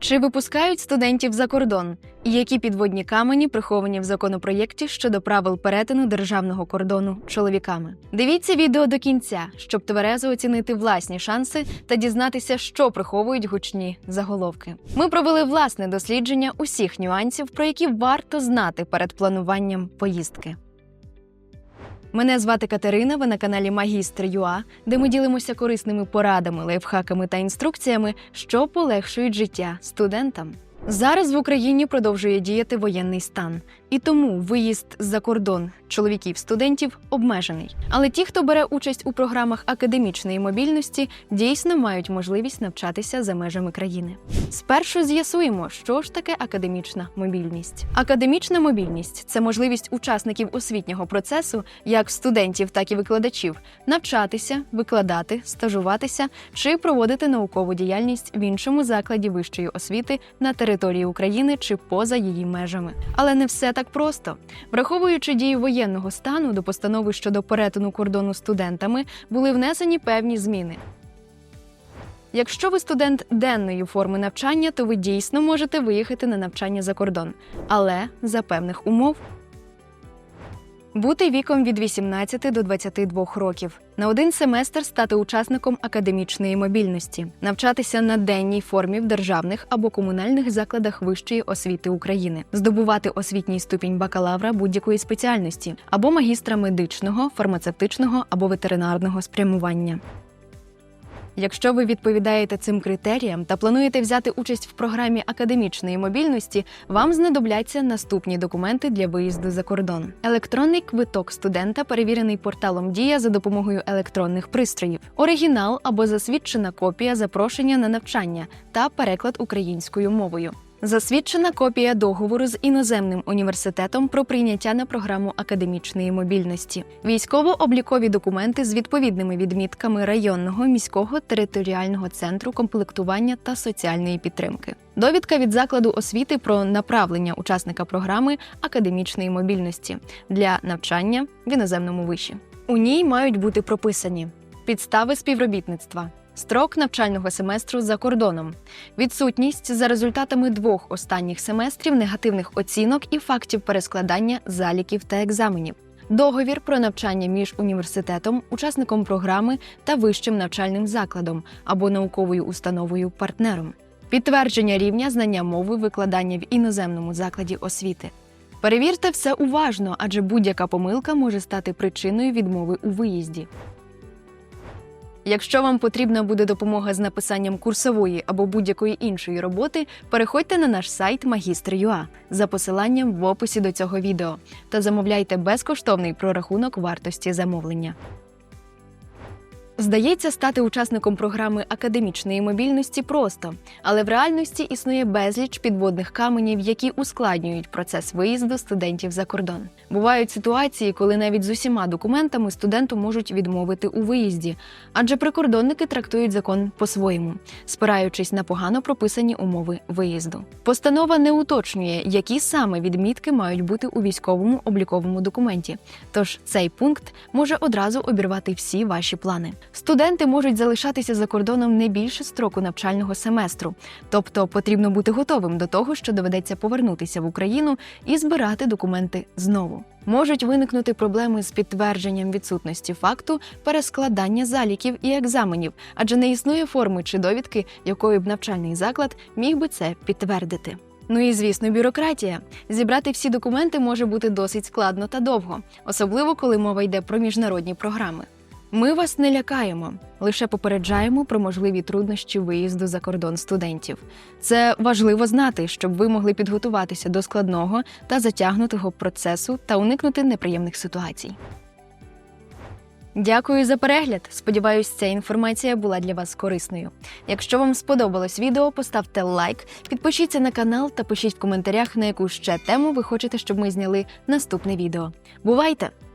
Чи випускають студентів за кордон? І які підводні камені приховані в законопроєкті щодо правил перетину державного кордону чоловіками? Дивіться відео до кінця, щоб тверезо оцінити власні шанси та дізнатися, що приховують гучні заголовки. Ми провели власне дослідження усіх нюансів, про які варто знати перед плануванням поїздки. Мене звати Катерина. Ви на каналі Магістр ЮА, де ми ділимося корисними порадами, лайфхаками та інструкціями, що полегшують життя студентам. Зараз в Україні продовжує діяти воєнний стан, і тому виїзд за кордон чоловіків-студентів обмежений. Але ті, хто бере участь у програмах академічної мобільності, дійсно мають можливість навчатися за межами країни. Спершу з'ясуємо, що ж таке академічна мобільність. Академічна мобільність це можливість учасників освітнього процесу, як студентів, так і викладачів, навчатися, викладати, стажуватися чи проводити наукову діяльність в іншому закладі вищої освіти на території України чи поза її межами. Але не все так просто. Враховуючи дію воєнного стану до постанови щодо перетину кордону студентами, були внесені певні зміни. Якщо ви студент денної форми навчання, то ви дійсно можете виїхати на навчання за кордон, але за певних умов. Бути віком від 18 до 22 років, на один семестр стати учасником академічної мобільності, навчатися на денній формі в державних або комунальних закладах вищої освіти України, здобувати освітній ступінь бакалавра будь-якої спеціальності або магістра медичного, фармацевтичного або ветеринарного спрямування. Якщо ви відповідаєте цим критеріям та плануєте взяти участь в програмі академічної мобільності, вам знадобляться наступні документи для виїзду за кордон: електронний квиток студента, перевірений порталом Дія за допомогою електронних пристроїв, оригінал або засвідчена копія запрошення на навчання та переклад українською мовою. Засвідчена копія договору з іноземним університетом про прийняття на програму академічної мобільності, військово-облікові документи з відповідними відмітками районного міського територіального центру комплектування та соціальної підтримки, довідка від закладу освіти про направлення учасника програми академічної мобільності для навчання в іноземному виші. У ній мають бути прописані підстави співробітництва. Строк навчального семестру за кордоном, відсутність за результатами двох останніх семестрів негативних оцінок і фактів перескладання заліків та екзаменів, договір про навчання між університетом, учасником програми та вищим навчальним закладом або науковою установою партнером, підтвердження рівня знання мови викладання в іноземному закладі освіти. Перевірте все уважно, адже будь-яка помилка може стати причиною відмови у виїзді. Якщо вам потрібна буде допомога з написанням курсової або будь-якої іншої роботи, переходьте на наш сайт Magistr.ua за посиланням в описі до цього відео та замовляйте безкоштовний прорахунок вартості замовлення. Здається, стати учасником програми академічної мобільності просто, але в реальності існує безліч підводних каменів, які ускладнюють процес виїзду студентів за кордон. Бувають ситуації, коли навіть з усіма документами студенту можуть відмовити у виїзді, адже прикордонники трактують закон по-своєму, спираючись на погано прописані умови виїзду. Постанова не уточнює, які саме відмітки мають бути у військовому обліковому документі. Тож цей пункт може одразу обірвати всі ваші плани. Студенти можуть залишатися за кордоном не більше строку навчального семестру, тобто потрібно бути готовим до того, що доведеться повернутися в Україну і збирати документи знову. Можуть виникнути проблеми з підтвердженням відсутності факту перескладання заліків і екзаменів, адже не існує форми чи довідки, якою б навчальний заклад міг би це підтвердити. Ну і звісно, бюрократія. Зібрати всі документи може бути досить складно та довго, особливо коли мова йде про міжнародні програми. Ми вас не лякаємо, лише попереджаємо про можливі труднощі виїзду за кордон студентів. Це важливо знати, щоб ви могли підготуватися до складного та затягнутого процесу та уникнути неприємних ситуацій. Дякую за перегляд. Сподіваюсь, ця інформація була для вас корисною. Якщо вам сподобалось відео, поставте лайк, підпишіться на канал та пишіть в коментарях, на яку ще тему ви хочете, щоб ми зняли наступне відео. Бувайте!